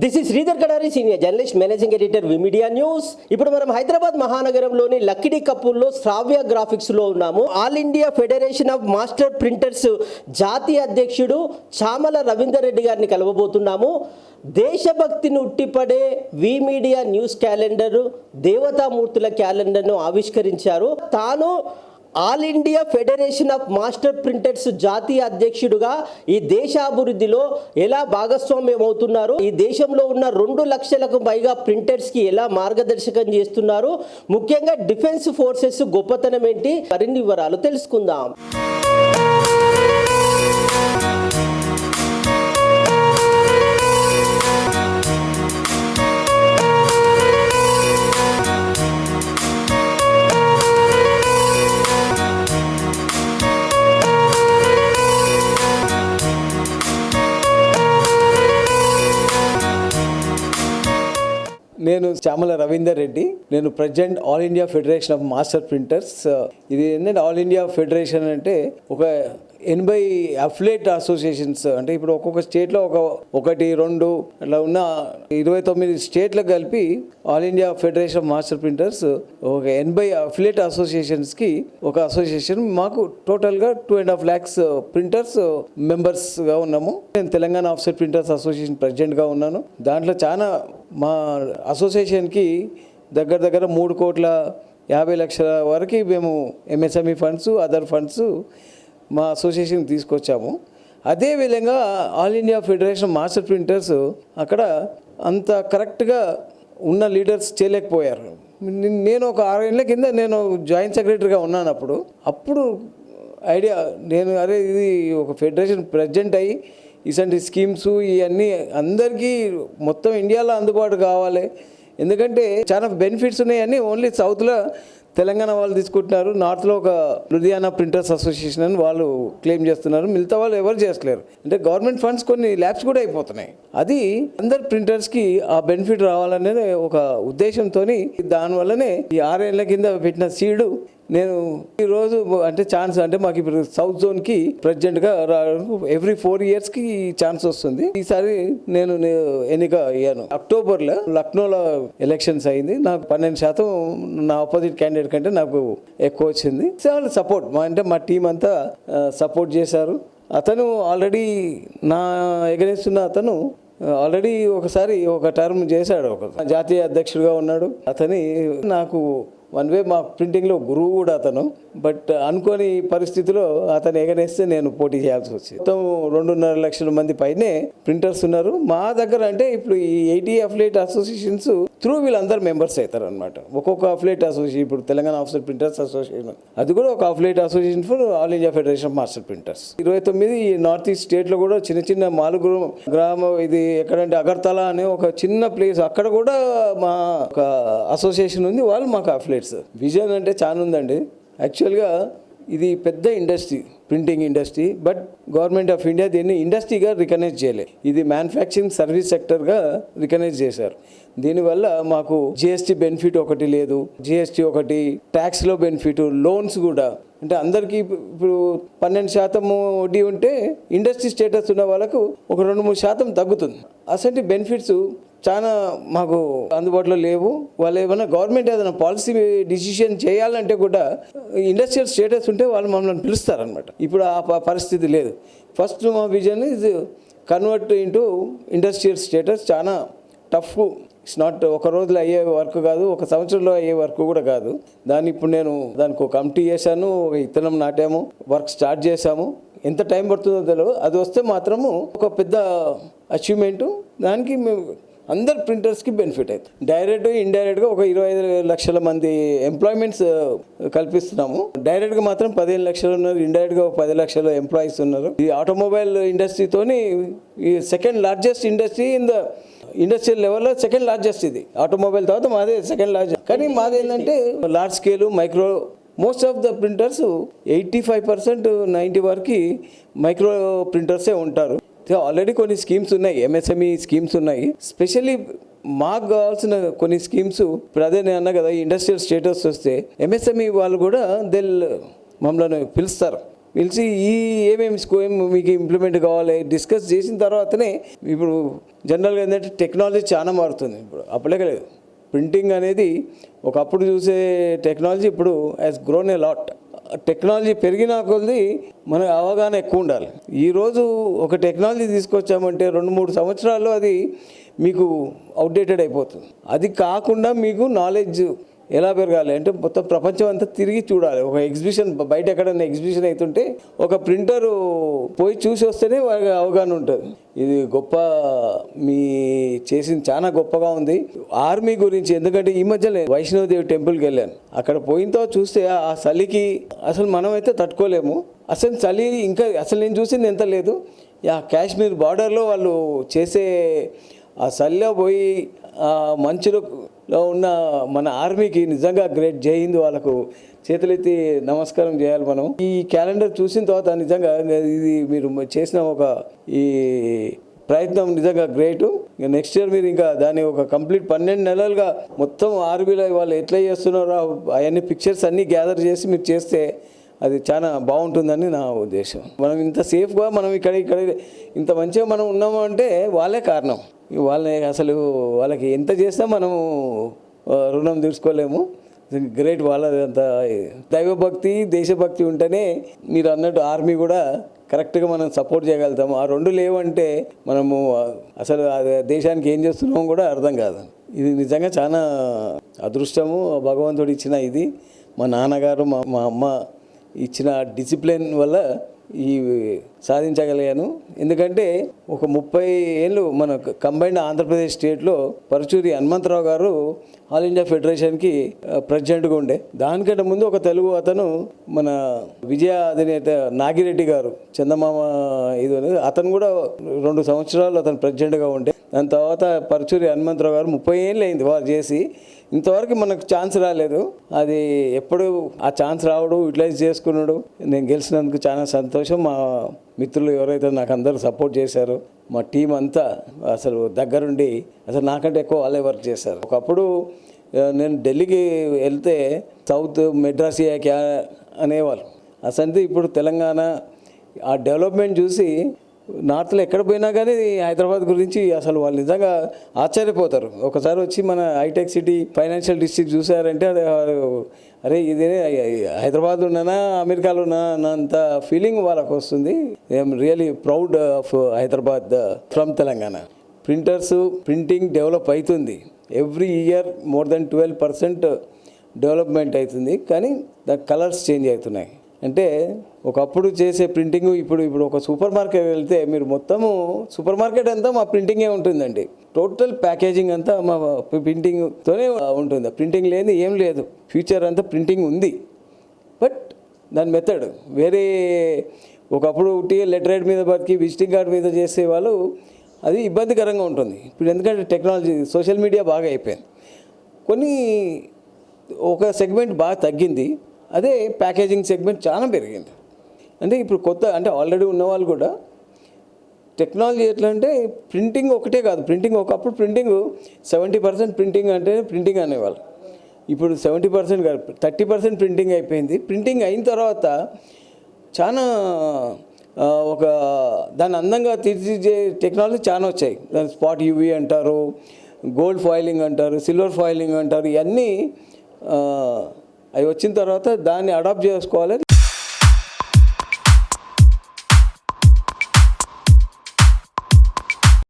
This is Sridhar Kadari senior journalist managing editor V Media news ఇప్పుడు మనం హైదరాబాద్ మహానగరంలోని లక్కిడి కపూర్లో శ్రావ్య గ్రాఫిక్స్లో ఉన్నాము. All India federation of master printers జాతీయ అధ్యక్షుడు చామల రవీందర్ రెడ్డి గారిని కలవబోతున్నాము. దేశభక్తిని ఉట్టిపడే వి మీడియా న్యూస్ క్యాలెండరు దేవతామూర్తుల క్యాలెండర్ను ఆవిష్కరించారు. తాను all India federation of master printers జాతీయ అధ్యక్షుడుగా ఈ దేశాభివృద్ధిలో ఎలా భాగస్వామ్యం అవుతున్నారు? ఈ దేశంలో ఉన్న రెండు లక్షలకు పైగా ప్రింటర్స్కి ఎలా మార్గదర్శకం చేస్తున్నారు? ముఖ్యంగా డిఫెన్స్ ఫోర్సెస్ గొప్పతనం ఏంటి? మరిన్ని వివరాలు తెలుసుకుందాం. నేను చామల రవీందర్ రెడ్డి. నేను present all India federation of master printers. ఇది ఏంటంటే ఆల్ ఇండియా ఫెడరేషన్ అంటే ఒక ఎనభై అఫ్లేట్ అసోసియేషన్స్ అంటే ఇప్పుడు ఒక్కొక్క స్టేట్లో ఒక ఒకటి రెండు అట్లా ఉన్న ఇరవై తొమ్మిది స్టేట్లకు కలిపి all India federation of master printers ఒక ఎనభై అఫ్లేట్ అసోసియేషన్స్కి ఒక అసోసియేషన్. మాకు టోటల్గా two and half lakhs printers మెంబర్స్గా ఉన్నాము. నేను తెలంగాణ ఆఫ్సెట్ ప్రింటర్స్ అసోసియేషన్ ప్రెసిడెంట్గా ఉన్నాను. దాంట్లో చాలా మా అసోసియేషన్కి దగ్గర దగ్గర మూడు కోట్ల యాభై లక్షల వరకు మేము ఎంఎస్ఎంఈ ఫండ్స్ అదర్ ఫండ్స్ మా అసోసియేషన్కి తీసుకొచ్చాము. అదేవిధంగా all India federation master printers అక్కడ అంత కరెక్ట్గా ఉన్న లీడర్స్ చేయలేకపోయారు. నేను ఒక ఆరేళ్ళ కింద నేను జాయింట్ సెక్రటరీగా ఉన్నాను అప్పుడు. అప్పుడు ఐడియా నేను అరే ఇది ఒక ఫెడరేషన్ ప్రెసిడెంట్ అయ్యి ఇలాంటి స్కీమ్స్ ఇవన్నీ అందరికీ మొత్తం ఇండియాలో అందుబాటు కావాలి. ఎందుకంటే చాలా బెనిఫిట్స్ ఉన్నాయని ఓన్లీ సౌత్లో తెలంగాణ వాళ్ళు తీసుకుంటున్నారు. నార్త్లో ఒక లుధియానా ప్రింటర్స్ అసోసియేషన్ అని వాళ్ళు క్లెయిమ్ చేస్తున్నారు. మిగతా వాళ్ళు ఎవరు చేస్తలేరు. అంటే గవర్నమెంట్ ఫండ్స్ కొన్ని ల్యాబ్స్ కూడా అయిపోతున్నాయి. అది అందరు ప్రింటర్స్కి ఆ బెనిఫిట్ రావాలనే ఒక ఉద్దేశంతో దానివల్లనే ఈ ఆరేళ్ళ కింద పెట్టిన సీడు నేను ఈరోజు అంటే ఛాన్స్ అంటే మాకు ఇప్పుడు సౌత్ జోన్కి ప్రెసిడెంట్గా ఎవ్రీ ఫోర్ ఇయర్స్కి ఛాన్స్ వస్తుంది. ఈసారి నేను ఎన్నిక అయ్యాను. అక్టోబర్లో లక్నోలో ఎలక్షన్స్ అయింది. నాకు పన్నెండు శాతం నా ఆపోజిట్ క్యాండిడేట్ కంటే నాకు ఎక్కువ వచ్చింది. చాలా సపోర్ట్ మా అంటే మా టీం అంతా సపోర్ట్ చేశారు. అతను ఆల్రెడీ నా ఎగరేస్తున్న అతను ఆల్రెడీ ఒకసారి ఒక టర్మ్ చేశాడు. ఒక జాతీయ అధ్యక్షుడిగా ఉన్నాడు. అతని నాకు వన్ వే మా ప్రింటింగ్లో గురువు కూడా అతను. బట్ అనుకోని పరిస్థితిలో అతను ఎగనేస్తే నేను పోటీ చేయాల్సి వచ్చింది. మొత్తం రెండున్నర లక్షల మంది పైనే ప్రింటర్స్ ఉన్నారు. మా దగ్గర అంటే ఇప్పుడు ఈ ఎయిటీ అఫ్లేట్ అసోసియేషన్స్ త్రూ వీళ్ళందరూ మెంబర్స్ అవుతారు అనమాట ఒక్కొక్క అఫ్లేట్ అసోసియేషన్ ఇప్పుడు తెలంగాణ ఆఫీసర్ ప్రింటర్స్ అసోసియేషన్. అది కూడా ఒక affiliate association for all India federation of master printers. ఇరవై తొమ్మిది నార్త్ ఈస్ట్ స్టేట్లో కూడా చిన్న చిన్న మాలుగు గ్రామం ఇది ఎక్కడంటే అగర్తల అనే ఒక చిన్న ప్లేస్ అక్కడ కూడా మా ఒక అసోసియేషన్ ఉంది. వాళ్ళు మాకు అఫ్లేట్స్ విజన్ అంటే చాలా ఉందండి. యాక్చువల్గా ఇది పెద్ద industry printing industry but government of India దీన్ని ఇండస్ట్రీగా రికగ్నైజ్ చేయలే. ఇది మ్యానుఫ్యాక్చరింగ్ సర్వీస్ సెక్టర్గా రికగ్నైజ్ చేశారు. దీనివల్ల మాకు జిఎస్టీ బెనిఫిట్ ఒకటి లేదు. జిఎస్టీ ఒకటి ట్యాక్స్లో బెనిఫిట్ లోన్స్ కూడా. అంటే అందరికీ ఇప్పుడు పన్నెండు శాతం వడ్డీ ఉంటే ఇండస్ట్రీ స్టేటస్ ఉన్న వాళ్ళకు ఒక రెండు మూడు శాతం తగ్గుతుంది. అసలు బెనిఫిట్స్ చాలా మాకు అందుబాటులో లేవు. వాళ్ళు ఏమైనా గవర్నమెంట్ ఏదైనా పాలసీ డిసిషన్ చేయాలంటే కూడా ఇండస్ట్రియల్ స్టేటస్ ఉంటే వాళ్ళు మమ్మల్ని పిలుస్తారనమాట ఇప్పుడు ఆ ప- పరిస్థితి లేదు. ఫస్ట్ మా vision is convert into industrial status చాలా టఫ్ ఇట్స్ నాట్ ఒక రోజులో అయ్యే వర్క్ కాదు ఒక సంవత్సరంలో అయ్యే వర్క్ కూడా కాదు. దాన్ని ఇప్పుడు నేను దానికి ఒక కమిటీ చేశాను ఒక ఇత్తనం నాటాము వర్క్ స్టార్ట్ చేశాము. ఎంత టైం పడుతుందో తెలియదు అది వస్తే మాత్రము ఒక పెద్ద అచీవ్మెంటు దానికి మేము అందరు ప్రింటర్స్కి బెనిఫిట్ అవుతుంది డైరెక్ట్ ఇండైరెక్ట్గా ఒక ఇరవై ఐదు లక్షల మంది ఎంప్లాయ్మెంట్స్ కల్పిస్తున్నాము. డైరెక్ట్గా మాత్రం పదిహేను లక్షలు ఉన్నారు ఇండైరెక్ట్గా ఒక పది లక్షల ఎంప్లాయీస్ ఉన్నారు. ఈ ఆటోమొబైల్ ఇండస్ట్రీతోని ఈ second largest industry in the industrial లెవెల్లో సెకండ్ లార్జెస్ట్ ఇది. ఆటోమొబైల్ తర్వాత మాదే సెకండ్ లార్జెస్ట్ కానీ మాది ఏంటంటే large scale micro most of the printers eighty five percent ninety వరకు మైక్రో ప్రింటర్సే ఉంటారు. ఆల్రెడీ కొన్ని స్కీమ్స్ ఉన్నాయి ఎంఎస్ఎంఈ స్కీమ్స్ ఉన్నాయి. స్పెషల్లీ మాకు కావాల్సిన కొన్ని స్కీమ్స్ ఇప్పుడు అదే నేను అన్నా కదా ఇండస్ట్రియల్ స్టేటస్ వస్తే ఎంఎస్ఎంఈ వాళ్ళు కూడా దెల్ మమ్మల్ని పిలుస్తారు. పిలిచి ఈ ఏమేమి స్కీమ్ మీకు ఇంప్లిమెంట్ కావాలి డిస్కస్ చేసిన తర్వాతనే ఇప్పుడు జనరల్గా ఏంటంటే టెక్నాలజీ చాలా మారుతుంది. ఇప్పుడు అప్పుడే లేదు. ప్రింటింగ్ అనేది ఒకప్పుడు చూసే టెక్నాలజీ ఇప్పుడు as grown a lot technology పెరిగిన కొద్ది మనకు అవగాహన ఎక్కువ ఉండాలి. ఈరోజు ఒక టెక్నాలజీ తీసుకొచ్చామంటే రెండు మూడు సంవత్సరాల్లో అది మీకు అవుట్డేటెడ్ అయిపోతుంది. అది కాకుండా మీకు నాలెడ్జ్ ఎలా పెరగాలి అంటే మొత్తం ప్రపంచం అంతా తిరిగి చూడాలి. ఒక ఎగ్జిబిషన్ బయట ఎక్కడైనా ఎగ్జిబిషన్ అవుతుంటే ఒక ప్రింటర్ పోయి చూసి వస్తేనే అవగాహన ఉంటుంది. ఇది గొప్ప మీ చేసింది చాలా గొప్పగా ఉంది. ఆర్మీ గురించి ఎందుకంటే ఈ మధ్యలో వైష్ణవదేవి టెంపుల్కి వెళ్ళాను. అక్కడ పోయినతో చూస్తే ఆ చలికి అసలు మనమైతే తట్టుకోలేము. అసలు చలి ఇంకా అసలు నేను చూసింది ఎంత లేదు. ఆ కాశ్మీర్ బార్డర్లో వాళ్ళు చేసే ఆ చలిలో పోయి మంచులో లో ఉన్న మన ఆర్మీకి నిజంగా గ్రేట్. జై హింద్ వాళ్ళకు. చేతులెత్తి నమస్కారం చేయాలి మనం. ఈ క్యాలెండర్ చూసిన తర్వాత నిజంగా ఇది మీరు చేసిన ఒక ఈ ప్రయత్నం నిజంగా గ్రేట్. నెక్స్ట్ ఇయర్ మీరు ఇంకా దాన్ని ఒక కంప్లీట్ పన్నెండు నెలలుగా మొత్తం ఆర్మీలో వాళ్ళు ఎట్లా చేస్తున్నారో అవన్నీ పిక్చర్స్ అన్నీ గ్యాదర్ చేసి మీరు చేస్తే అది చాలా బాగుంటుందని నా ఉద్దేశం. మనం ఇంత సేఫ్గా మనం ఇక్కడ ఇక్కడ ఇంత మంచిగా మనం ఉన్నాము అంటే వాళ్ళే కారణం. వాళ్ళని అసలు వాళ్ళకి ఎంత చేసినా మనము రుణం తీర్చుకోలేము. గ్రేట్ వాళ్ళది అంత. దైవభక్తి దేశభక్తి ఉంటేనే మీరు అన్నట్టు ఆర్మీ కూడా కరెక్ట్గా మనం సపోర్ట్ చేయగలుగుతాము. ఆ రెండు లేవంటే మనము అసలు దేశానికి ఏం చేస్తున్నామో కూడా అర్థం కాదు. ఇది నిజంగా చాలా అదృష్టము. భగవంతుడు ఇచ్చిన ఇది. మా నాన్నగారు మా మా అమ్మ ఇచ్చిన డిసిప్లిన్ వల్ల ఈ సాధించగలిగాను. ఎందుకంటే ఒక ముప్పై ఏళ్ళు మన కంబైన్డ్ ఆంధ్రప్రదేశ్ స్టేట్లో పరుచూరి హనుమంతరావు గారు ఆల్ ఇండియా ఫెడరేషన్కి ప్రెసిడెంట్గా ఉండే. దానికంటే ముందు ఒక తెలుగు అతను మన విజయ అధినేత నాగిరెడ్డి గారు చందమామ ఇది అనేది అతను కూడా రెండు సంవత్సరాలు అతను ప్రెసిడెంట్గా ఉండే. దాని తర్వాత పరుచూరి హనుమంతరావు గారు ముప్పై ఏళ్ళు అయింది వారు చేసి. ఇంతవరకు మనకు ఛాన్స్ రాలేదు. అది ఎప్పుడు ఆ ఛాన్స్ రావడు యూటిలైజ్ చేసుకున్నాడు. నేను గెలిచినందుకు చాలా సంతోషం. మా మిత్రులు ఎవరైతే నాకు అందరూ సపోర్ట్ చేశారో మా టీం అంతా అసలు దగ్గరుండి అసలు నాకంటే ఎక్కువ వాళ్ళే వర్క్ చేశారు. ఒకప్పుడు నేను ఢిల్లీకి వెళ్తే సౌత్ మెడ్రాసియా క్యా అనేవాళ్ళు. అసలు ఇప్పుడు తెలంగాణ ఆ డెవలప్మెంట్ చూసి నార్త్లో ఎక్కడ పోయినా కానీ హైదరాబాద్ గురించి అసలు వాళ్ళు నిజంగా ఆశ్చర్యపోతారు. ఒకసారి వచ్చి మన హైటెక్ సిటీ ఫైనాన్షియల్ డిస్ట్రిక్ట్ చూసారంటే అది అరే ఇదే హైదరాబాద్ ఉన్నానా అమెరికాలో ఉన్నానా అంత ఫీలింగ్ వాళ్ళకు వస్తుంది. I'm really proud of Hyderabad from Telangana. Printers printing develop అవుతుంది every year more than twelve percent development అవుతుంది కానీ ద కలర్స్ చేంజ్ అవుతున్నాయి. అంటే ఒకప్పుడు చేసే ప్రింటింగ్ ఇప్పుడు ఇప్పుడు ఒక సూపర్ మార్కెట్ వెళ్తే మీరు మొత్తము సూపర్ మార్కెట్ అంతా మా ప్రింటింగే ఉంటుందండి. టోటల్ ప్యాకేజింగ్ అంతా మా ప్రింటింగ్తోనే ఉంటుంది. ప్రింటింగ్ లేని ఏం లేదు. ఫ్యూచర్ అంతా ప్రింటింగ్ ఉంది. బట్ దాని మెథడ్ వేరే ఒకప్పుడు ఉట్టి లెటర్ మీద బతికి విజిటింగ్ కార్డ్ మీద చేసే వాళ్ళు అది ఇబ్బందికరంగా ఉంటుంది. ఇప్పుడు ఎందుకంటే టెక్నాలజీ సోషల్ మీడియా బాగా అయిపోయింది. కొన్ని ఒక సెగ్మెంట్ బాగా తగ్గింది. అదే ప్యాకేజింగ్ సెగ్మెంట్ చాలా పెరిగింది. అంటే ఇప్పుడు కొత్త అంటే ఆల్రెడీ ఉన్న వాళ్ళు కూడా టెక్నాలజీ ఎట్లా అంటే ప్రింటింగ్ ఒకటే కాదు ప్రింటింగ్ ఒకప్పుడు ప్రింటింగ్ సెవెంటీ పర్సెంట్ ప్రింటింగ్ అంటే ప్రింటింగ్ అనేవాళ్ళు. ఇప్పుడు సెవెంటీ పర్సెంట్ కాదు థర్టీ పర్సెంట్ ప్రింటింగ్ అయిపోయింది. ప్రింటింగ్ అయిన తర్వాత చాలా ఒక దాన్ని అందంగా తీర్చిదిద్దే టెక్నాలజీ చాలా వచ్చాయి. దాని స్పాట్ యూవీ అంటారు గోల్డ్ ఫాయిలింగ్ అంటారు సిల్వర్ ఫాయిలింగ్ అంటారు ఇవన్నీ అవి వచ్చిన తర్వాత దాన్ని అడాప్ట్ చేసుకోవాలి.